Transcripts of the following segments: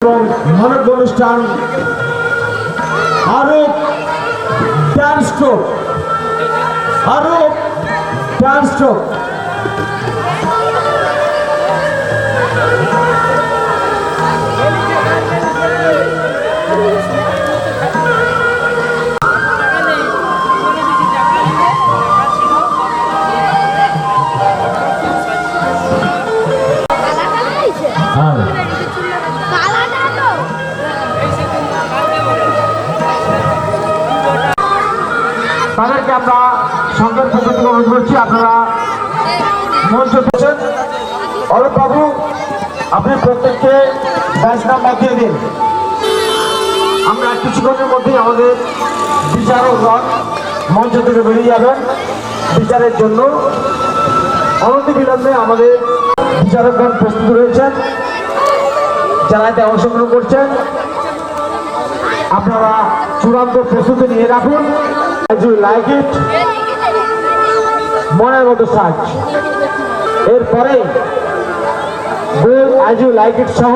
এবং মানব অনুষ্ঠান আরও ডান্স স্ট্রোক আরও ডান্স স্ট্রোক হ্যাঁ করছি আপনারা মঞ্চ পেয়েছেন অরূপ বাবু আপনি প্রত্যেককে ব্যাচ নাম্বার দিন। আমরা কিছুক্ষণের মধ্যেই আমাদের বিচারকগণ মঞ্চ থেকে বেরিয়ে যাবেন বিচারের জন্য। অনতি বিলম্বে আমাদের বিচারকগণ প্রস্তুত রয়েছেন যারা এতে অংশগ্রহণ করছেন। আপনারা চূড়ান্ত প্রস্তুতি নিয়ে রাখুন। Like it, মনের মতো সাজ। এরপরে বই আজ লাইক ইট সহ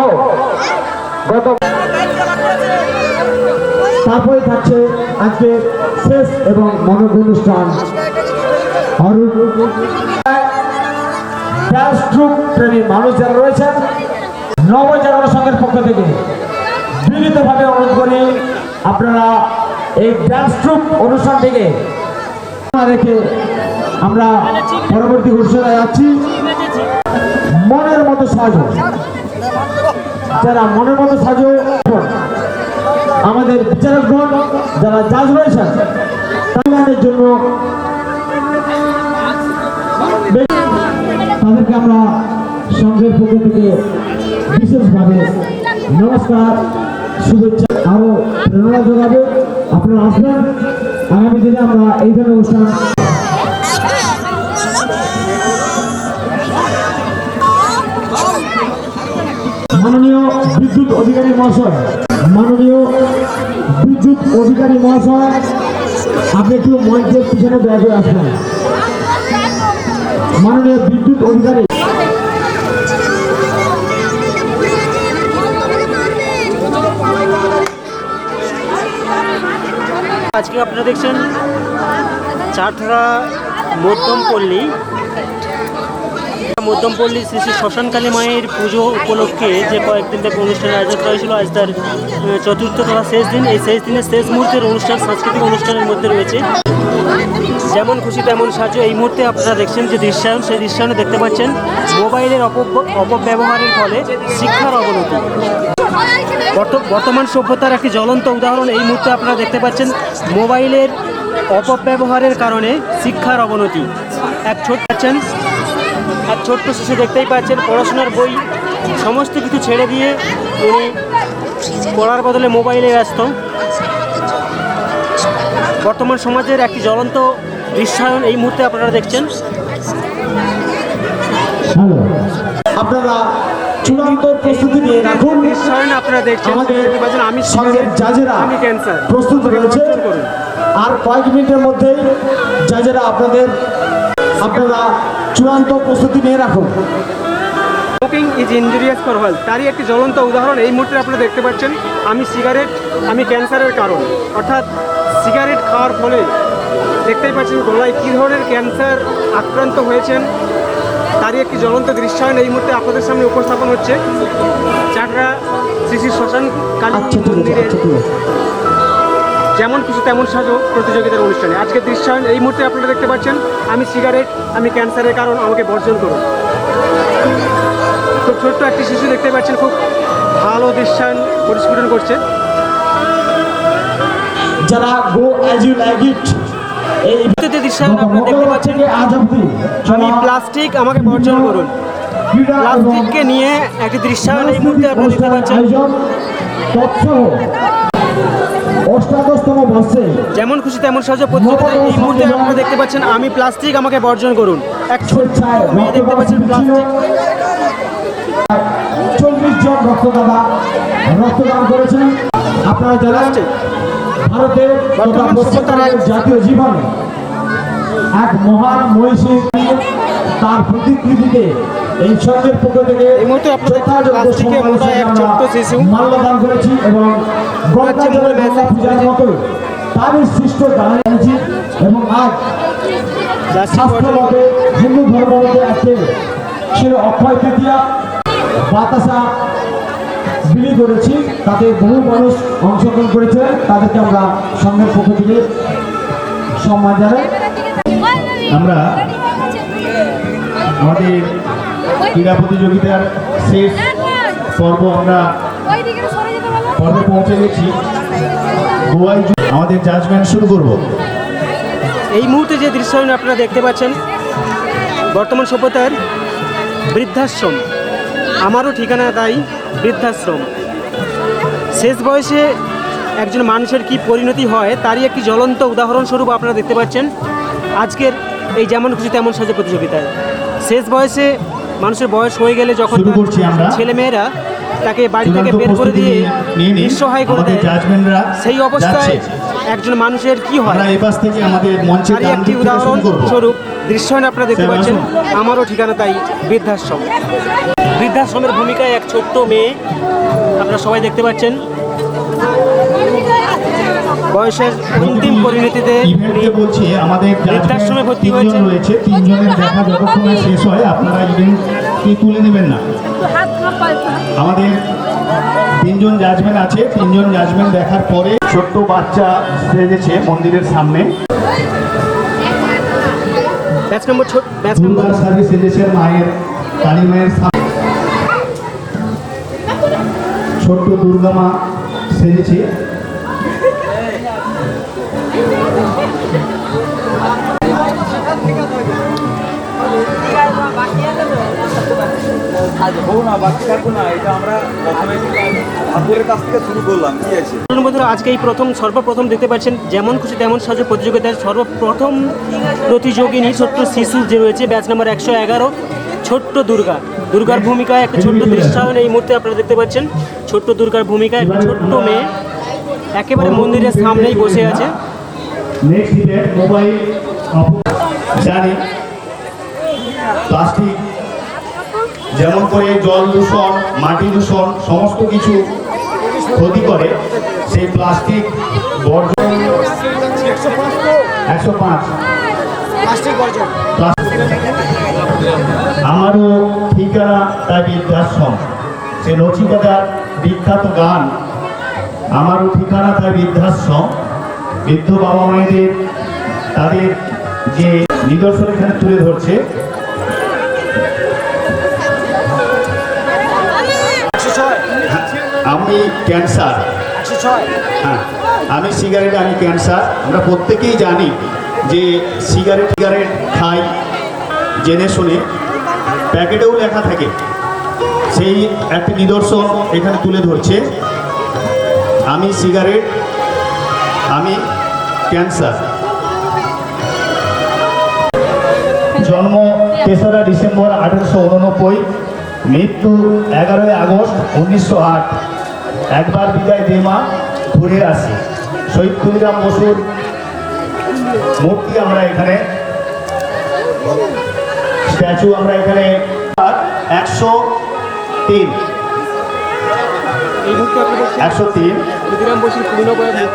গত তারপরে থাকছে আজকে শেষ এবং মনোজ অনুষ্ঠান প্রেমী মানুষ যারা রয়েছেন নবজাগরণ সংঘের পক্ষ থেকে বিনীতভাবে অনুরোধ করি, আপনারা এই ড্যান্স ট্রুপ অনুষ্ঠান থেকে রেখে আমরা পরবর্তী ঘোষণায় যাচ্ছি মনের মতো সাজো। যারা মনের মতো সাজো, আমাদের বিচারকগণ, যারা জাজ রয়েছেন, তাদের জন্য তাদেরকে আমরা সংঘের পক্ষ থেকে বিশেষভাবে নমস্কার, শুভেচ্ছা, আরও প্রেরণা যোগাবে। আপনারা আসবেন। আগামী দিনে আমরা এই ধরনের অনুষ্ঠান অধিকারী মহাশয়, মাননীয় বিদ্যুৎ অধিকারী মহাশয়, আপনি একটু মঞ্চের পিছনে করে আসবেন। মাননীয় বিদ্যুৎ অধিকারী, আজকে আপনারা দেখছেন চারধারা মধ্যমপল্লী মধ্যমপল্লী শ্রী শ্রী শ্মশানকালী মায়ের পুজো উপলক্ষে যে কয়েকদিন থেকে অনুষ্ঠানের আয়োজন করা হয়েছিল, আজ তার চতুর্থ তথা শেষ দিন। এই শেষ দিনের শেষ মুহূর্তের অনুষ্ঠান, সাংস্কৃতিক অনুষ্ঠানের মধ্যে রয়েছে। যেমন খুশি তেমন সাহায্য এই মুহূর্তে আপনারা দেখছেন যে দৃশ্যায়ন, সেই দৃশ্যায়নে দেখতে পাচ্ছেন মোবাইলের অপব্য- অপব্যবহারের ফলে শিক্ষার অবনতি। বর্ত- বর্তমান সভ্যতার একটি জ্বলন্ত উদাহরণ, এই মুহূর্তে আপনারা দেখতে পাচ্ছেন মোবাইলের অপব্যবহারের কারণে শিক্ষার অবনতি। এক ছোট পাচ্ছেন এক ছোট্ট শিশু দেখতেই পাচ্ছেন পড়াশোনার বই সমস্ত কিছু ছেড়ে দিয়ে উনি পড়ার বদলে মোবাইলে ব্যস্ত। বর্তমান সমাজের একটি জ্বলন্ত দৃশ্যায়ন এই মুহূর্তে আপনারা দেখছেন। আপনারা চূড়ান্ত প্রস্তুতি নিয়ে রাখুন। দৃশ্যায়ন আপনারা দেখছেন আমাদের আমি সঙ্গের জাজেরা আমি ক্যান্সার প্রস্তুত রয়েছে। আর কয়েক মিনিটের মধ্যেই জাজেরা আপনাদের আপনারা চূড়ান্ত প্রস্তুতি নিয়ে রাখুন smoking is injurious for health তারই একটি জ্বলন্ত উদাহরণ এই মুহূর্তে আপনারা দেখতে পাচ্ছেন। আমি সিগারেট আমি ক্যান্সারের কারণ। অর্থাৎ সিগারেট খাওয়ার ফলে দেখতেই পাচ্ছেন গলায় কী ধরনের ক্যান্সার আক্রান্ত হয়েছেন। তারই একটি জ্বলন্ত দৃশ্যায়ন এই মুহূর্তে আপনাদের সামনে উপস্থাপন হচ্ছে। চাকরা শ্রী শ্রী শ্মশান কালী আচ্ছা মন্দিরের আচ্ছা যেমন কিছু তেমন সাজো প্রতিযোগিতার অনুষ্ঠানে। আজকে দৃশ্যায়ন এই মুহূর্তে আপনারা দেখতে পাচ্ছেন আমি সিগারেট আমি ক্যান্সারের কারণ আমাকে বর্জন করুন। খুব ছোট্ট একটি শিশু দেখতে পাচ্ছেন খুব ভালো দৃশ্যায়ন পরিস্ফুটন করছে। যারা go as you like it এই দৃশ্যায়ন আপনারা দেখতে পাচ্ছেন আমি প্লাস্টিক আমাকে বর্জন করুন। প্লাস্টিককে নিয়ে একটি দৃশ্যায়ন এই মুহূর্তে আপনারা দেখতে পাচ্ছেন। অষ্টাদশতম বর্ষে যেমন খুশি তেমন সাহায্য। প্রতিযোগিতা এই মুহূর্তে আপনারা দেখতে পাচ্ছেন আমি প্লাস্টিক আমাকে বর্জন করুন। এক মেয়ে দেখতে পাচ্ছেন প্লাস্টিক। চল্লিশ জন রক্তদাতা রক্তদান করেছেন। আপনারা জানেন ভারতের জাতীয় জীবনে এক মহান মহিষী তার প্রতিকৃতিতে এই সঙ্গের পক্ষ থেকে এই মুহূর্তে আপনাদের কাছ থেকে মোটা এক আমরা শিশু। মাল্যদান করেছি এবং গঙ্গা জলে গঙ্গা পূজার মতো তারই সৃষ্ট গান এনেছি এবং আজ শাস্ত্রমতে হিন্দু ধর্মমতে আছে ছিল অক্ষয় তৃতীয়া বাতাসা বিলি করেছি। তাতে বহু মানুষ অংশগ্রহণ করেছে। তাদেরকে আমরা সঙ্গের পক্ষ থেকে সম্মান জানাই। আমরা আমাদের ক্রীড়া প্রতিযোগিতার শেষ পর্ব আমরা পর্বে পৌঁছে গেছি। আমাদের জাজমেন্ট শুরু করব। এই মুহূর্তে যে দৃশ্যায়ন আপনারা দেখতে পাচ্ছেন, বর্তমান সভ্যতার বৃদ্ধাশ্রম। আমারও ঠিকানা তাই, বৃদ্ধাশ্রম। শেষ বয়সে একজন মানুষের কি পরিণতি হয়, তারই একটি জ্বলন্ত উদাহরণস্বরূপ আপনারা দেখতে পাচ্ছেন। আজকের এই যেমন খুশি তেমন সাজে প্রতিযোগিতায়। শেষ বয়সে মানুষের বয়স হয়ে গেলে যখন। ছেলেমেয়েরা তাকে বাড়ি থেকে বের করে দিয়ে নিঃসহায় করে দেয় সেই অবস্থায় একজন মানুষের কি হয়? তারই একটি উদাহরণ স্বরূপ দৃশ্যায়ন আপনারা দেখতে পাচ্ছেন আমারও ঠিকানা তাই বৃদ্ধাশ্রম। বৃদ্ধাশ্রমের ভূমিকায় এক ছোট্ট মেয়ে আপনারা সবাই দেখতে পাচ্ছেন। বয়সের অন্তিম পরিণতিতে উনি বলছি আমাদের বৃদ্ধাশ্রমে ভর্তি হয়েছে। রয়েছে তিনজনের দেখা যতক্ষণ শেষ হয় আপনারা তুলে নেবেন না? আমাদের তিনজন জাজমেন্ট আছে তিনজন জাজমেন্ট দেখার পরে ছোট্ট বাচ্চা সেজেছে মন্দিরের সামনে। ব্যাচ নম্বর ছোট ব্যাচ নম্বর সাথে সেজেছে মায়ের কালী মায়ের সামনে। ছোট্ট দুর্গা মা সেজেছে। বন্ধুরা আজকে এই প্রথম সর্বপ্রথম দেখতে পাচ্ছেন যেমন খুশি তেমন সাজে প্রতিযোগিতার সর্বপ্রথম প্রতিযোগিনী ছোট্ট শিশু যে রয়েছে ব্যাচ নাম্বার একশো এগারো ছোট্ট দুর্গা। দুর্গার ভূমিকায় একটা ছোট্ট দৃশ্যায়ন এই মুহূর্তে আপনারা দেখতে পাচ্ছেন। ছোট্ট দুর্গার ভূমিকায় একটা ছোট্ট মেয়ে একেবারে মন্দিরের সামনেই বসে আছে। নেক্সট মোবাইল জানি। প্লাস্টিক যেমন করে জল দূষণ মাটি দূষণ সমস্ত কিছু ক্ষতি করে সেই প্লাস্টিক বর্জন একশো পাঁচ। আমারও ঠিকানা তাই বৃদ্ধাশ্রম। সে নচিকাদার বিখ্যাত গান। আমারও ঠিকানা তাই বৃদ্ধাশ্রম। বৃদ্ধ বাবা মায়েদের তাদের যে নিদর্শন এখানে তুলে ধরছে। আমি ক্যান্সার। হ্যাঁ আমি সিগারেট আমি ক্যান্সার। আমরা প্রত্যেকেই জানি যে সিগারেট সিগারেট খাই জেনে শুনে। প্যাকেটেও লেখা থাকে। সেই একটি নিদর্শন এখানে তুলে ধরছে। আমি সিগারেট আমি ক্যান্সার। জন্ম তেসরা ডিসেম্বর আঠেরোশো উননব্বই মৃত্যু এগারোই আগস্ট উনিশশো আট। একবার বিদায় দে মা ঘুরে আসি। শহীদ ক্ষুদিরাম বসুর মূর্তি আমরা এখানে স্ট্যাচু আমরা এখানে একশো তিন। একশো তিন।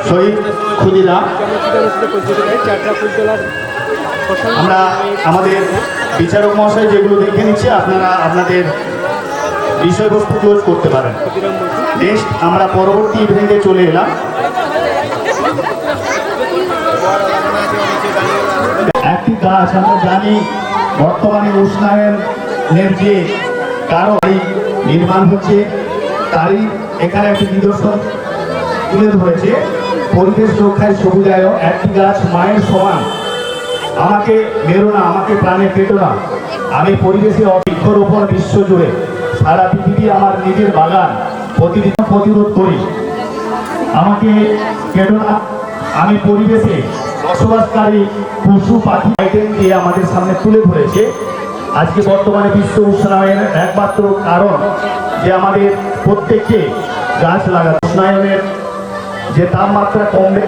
শহীদ ক্ষুদিরাম। আমরা আমাদের বিচারক মহাশয় যেগুলো দেখে নিচ্ছি আপনারা আপনাদের বিষয়বস্তু ক্লোজ করতে পারেন। নেক্সট আমরা পরবর্তী ইভেন্টে চলে এলাম। একটি গাছ আমরা জানি বর্তমানে উষ্ণায়নের যে এই নির্মাণ হচ্ছে, তারই এখানে একটি নিদর্শন তুলে ধরেছে। পরিবেশ রক্ষায় সবুজায়ন, একটি গাছ মায়ের সমান। আমাকে মেরো না, আমাকে প্রাণে পেটো না। আমি পরিবেশে বৃক্ষরোপণ বিশ্ব জুড়ে সারা পৃথিবী আমার নিজের বাগান। প্রতিদিন প্রতিরোধ করি। আমাকে কেটো না, আমি পরিবেশে বসবাসকারী পশু পাখি আইটেম দিয়ে আমাদের সামনে তুলে ধরেছে। আজকে বর্তমানে বিশ্ব উষ্ণায়নের একমাত্র কারণ যে আমাদের প্রত্যেককে গাছ লাগা উষ্ণায়নের যে তাপমাত্রা কমবে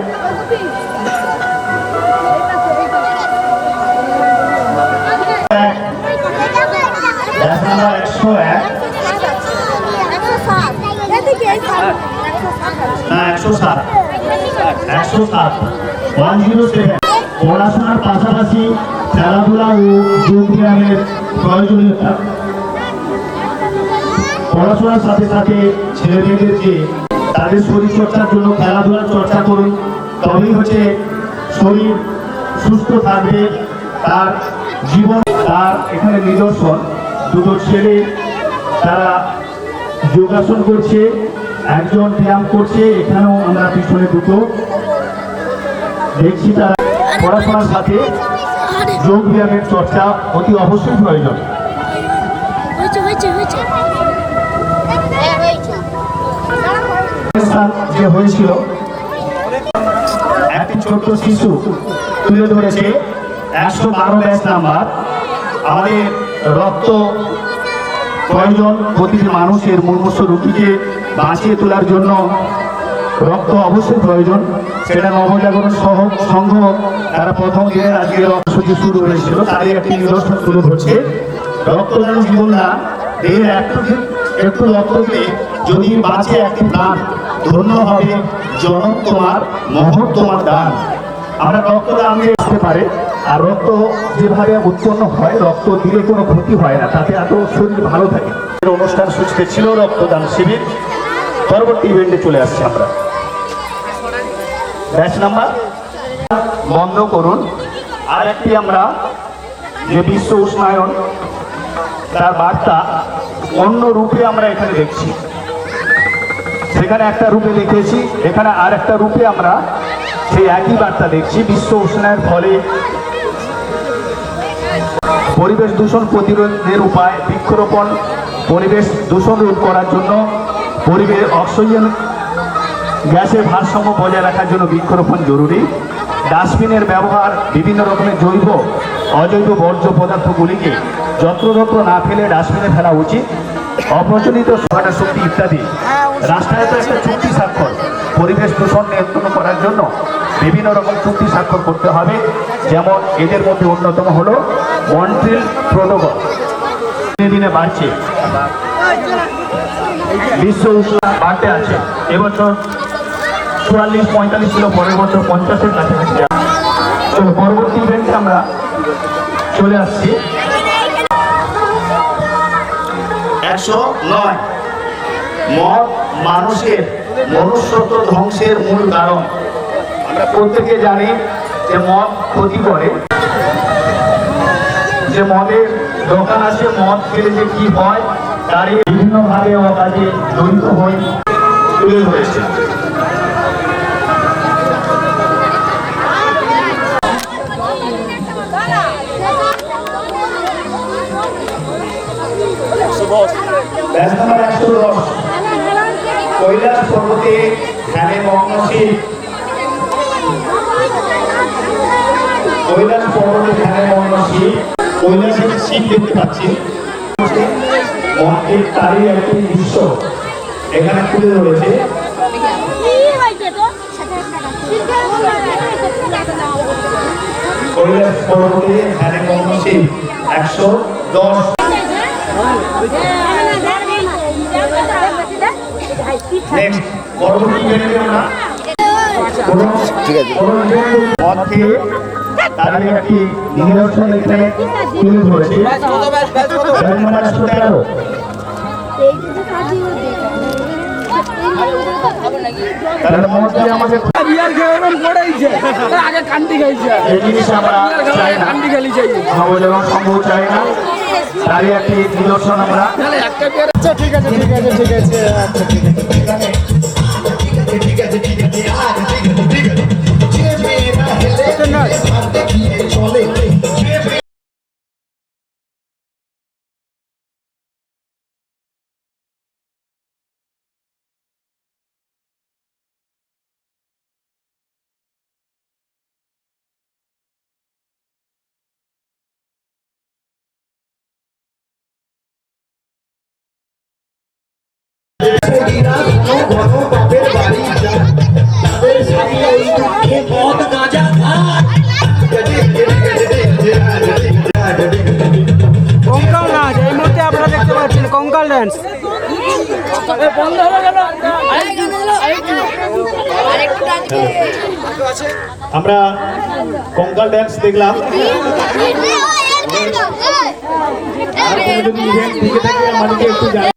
সেভেন। পড়াশোনার পাশাপাশি খেলাধুলা ও যোগব্যায়ামের প্রয়োজনীয়তা। পড়াশোনার সাথে সাথে ছেলে মেয়েদেরকে তাদের শরীর চর্চার জন্য খেলাধুলার চর্চা করুন, তবেই হচ্ছে শরীর সুস্থ থাকবে, তার জীবন, তার এখানে নিদর্শন। দুটো ছেলে তারা যোগাসন করছে একজন ব্যায়াম করছে, এখানেও আমরা পিছনে দুটো। দেখছি তারা পড়াশোনার সাথে যোগ ব্যায়ামের চর্চা অতি অবশ্যই প্রয়োজন। যে হয়েছিল একটি ছোট্ট শিশু তুলে ধরেছে একশো বারো ব্যাচ নাম্বার। আমাদের রক্ত প্রয়োজন প্রতিটি মানুষের মুমূর্ষ রোগীকে বাঁচিয়ে তোলার জন্য রক্ত অবশ্যই প্রয়োজন? সেটা নবজাগরণ সহ সংঘ তারা প্রথম দিনের আজকে রক্তসূচি শুরু হয়েছিল তাদের একটি নিদর্শন তুলে ধরছে। রক্তদান জীবন না, দেহের একটু একটু রক্ত দিয়ে যদি বাঁচে একটি প্রাণ, ধন্য হবে জনম তোমার, মহৎ তোমার দান। আমরা রক্তদান দিয়ে আসতে পারে। আর রক্ত যেভাবে উৎপন্ন হয়, রক্ত দিলে কোনো ক্ষতি হয় না, তাতে এত শরীর ভালো থাকে। অনুষ্ঠান সূচিতে ছিল রক্তদান শিবির। পরবর্তী ইভেন্টে চলে আসছি আমরা। ব্যাচ নাম্বার বন্ধ করুন। আর একটি আমরা যে বিশ্ব উষ্ণায়ন, তার বার্তা অন্য রূপে আমরা এখানে দেখছি। সেখানে একটা রূপে দেখেছি এখানে আর একটা রূপে আমরা সেই একই বার্তা দেখছি। বিশ্ব উষ্ণায়নের ফলে পরিবেশ দূষণ প্রতিরোধের উপায় বৃক্ষরোপণ পরিবেশ দূষণ রোধ করার জন্য পরিবেশ অক্সিজেন গ্যাসের ভারসাম্য বজায় রাখার জন্য বৃক্ষরোপণ জরুরি। ডাস্টবিনের ব্যবহার বিভিন্ন রকমের জৈব অজৈব বর্জ্য পদার্থগুলিকে যত্রতত্র না ফেলে ডাস্টবিনে ফেলা উচিত। অপ্রচলিত শক্তি ইত্যাদি। রাষ্ট্রায়ত্ত একটা চুক্তি স্বাক্ষর। পরিবেশ দূষণ নিয়ন্ত্রণ করার জন্য বিভিন্ন রকম চুক্তি স্বাক্ষর করতে হবে। যেমন এদের মধ্যে অন্যতম হলো মন্ট্রিল প্রোটোকল। দিনে দিনে বাড়ছে। বিশ্ব উষ্ণা বাড়তে আছে। এবছর চুয়াল্লিশ, পঁয়তাল্লিশ ছিল পরের বছর পঞ্চাশের কাছাকাছি পরবর্তী ইভেন্টে আমরা চলে আসছি। একশো নয়। মদ মানুষের মনুষ্যত্ব ধ্বংসের মূল কারণ। আমরা প্রত্যেকে জানি যে মদ ক্ষতি করে। যে মদের দোকান আছে, মদ খেলে যে কি হয়, তারই বিভিন্নভাবে অকাজে জড়িত হয়ে তুলে ধরেছে। নাম্বার একশো দশ। কৈলাস পর্বতে ধ্যানে মগ্নশীল কৈলাস পর্বতে ধ্যানে মগ্নশীল কৈলাসের শিব দেখতে পাচ্ছি। মন্ত্রের তারই একটি দৃশ্য এখানে তুলে ধরেছে কৈলাস পর্বতে ধ্যানে মগ্নশীল একশো দশ। নেক্সট পরবর্তী ইভেন্টে আমরা কোনো কোনো মদ খেয়ে তাদের একটি নিদর্শন এখানে তুলে ধরেছে। ব্যাচ নাম্বার একশো তেরো। তারা মদ দিয়ে আমাকে বিয়ার খেয়ে ওরম পড়েইছে আগে কান্দি খাইছে এই জিনিস আমরা কান্দি খালি চাই নবজাগরণ সম্ভব চাই না। তারই একটি নিদর্শন আমরা একটা বিয়ার আচ্ছা ঠিক আছে ঠিক আছে ঠিক আছে আচ্ছা ঠিক আছে কঙ্কাল ফ্রেন্ডস বন্ধ হয়ে গেল আমরা কঙ্কাল ড্যান্স দেখলাম যদি ইভেন্ট থেকে থাকে আমাদেরকে একটু জানাবেন